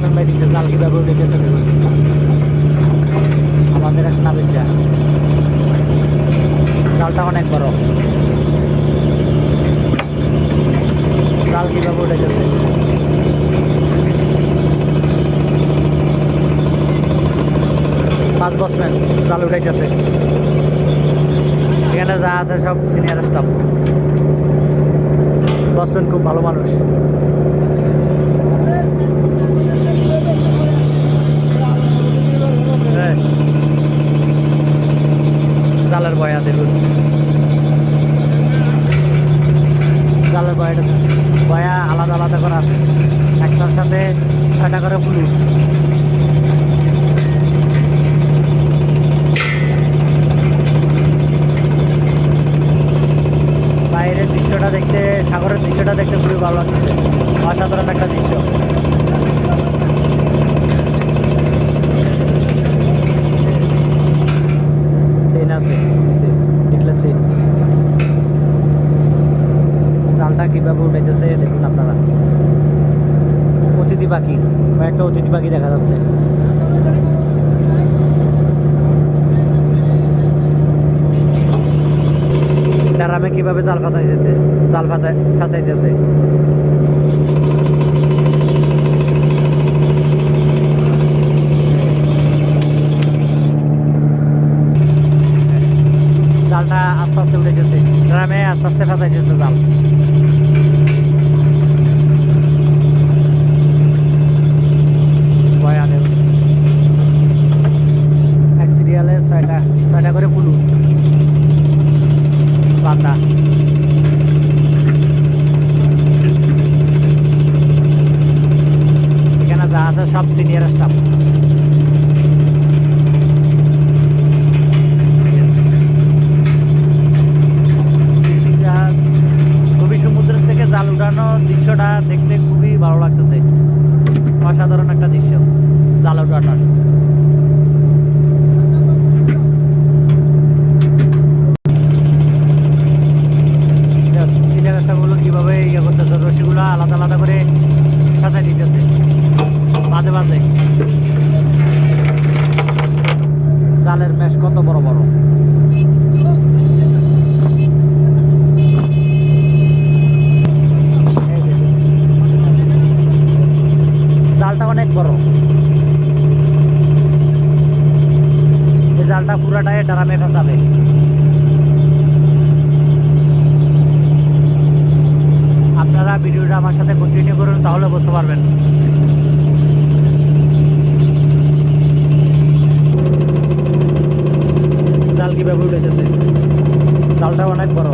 Stand by দিচ্ছে জাল কীভাবে উঠেছে আমাদের এক নাবিক যা জালটা অনেক বড়। জাল কীভাবে গেছে পাঁচ বসম্যান জাল উঠাইতেছে। এখানে যা আছে সব সিনিয়র স্টাফ বসম্যান খুব ভালো মানুষ। জালের বয়া দেখুন জালের বয়াটা বয়া আলাদা আলাদা করে আছে। একটার সাথে ছয়টা করে ফুলু বাইরের দৃশ্যটা দেখতে, সাগরের দৃশ্যটা দেখতে খুবই ভালো লাগছে অসাধারণ একটা দৃশ্য। সেন আছে দেখলে সেন জালটা কীভাবে উঠেছে দেখুন আপনারা। অতিথি পাখি, কয়েকটা অতিথি পাখি দেখা যাচ্ছে। ড্রামে কীভাবে জাল ফাঁসাইছে জাল ফাঁসাই ফাঁসাইতেছে? জালটা আস্তে আস্তে উঠেছে ড্রামে আস্তে আস্তে ফাঁসাইতেছে জাল। এক সিরিয়ালে ছয়টা ছয়টা করে পুলু এখানে যা আছে সব সিনিয়র স্টাফ থেকে দৃশ্যটা দেখতে খুবই ভালো লাগতেছে। অসাধারণ একটা দৃশ্য জাল উঠানোর ইয়ে করতেছে আলাদা আলাদা করে দিতেছে। মাঝে মাঝে জালের মেশ কত বড় বড় এই দেখুন। জালটা অনেক বড় এই পুরাটায় ড্রামে ফেসাবে। আপনারা ভিডিওটা আমার সাথে কন্টিনিউ করুন, তাহলে বুঝতে পারবেন। জাল কীভাবে উঠেছে জালটা অনেক বড়।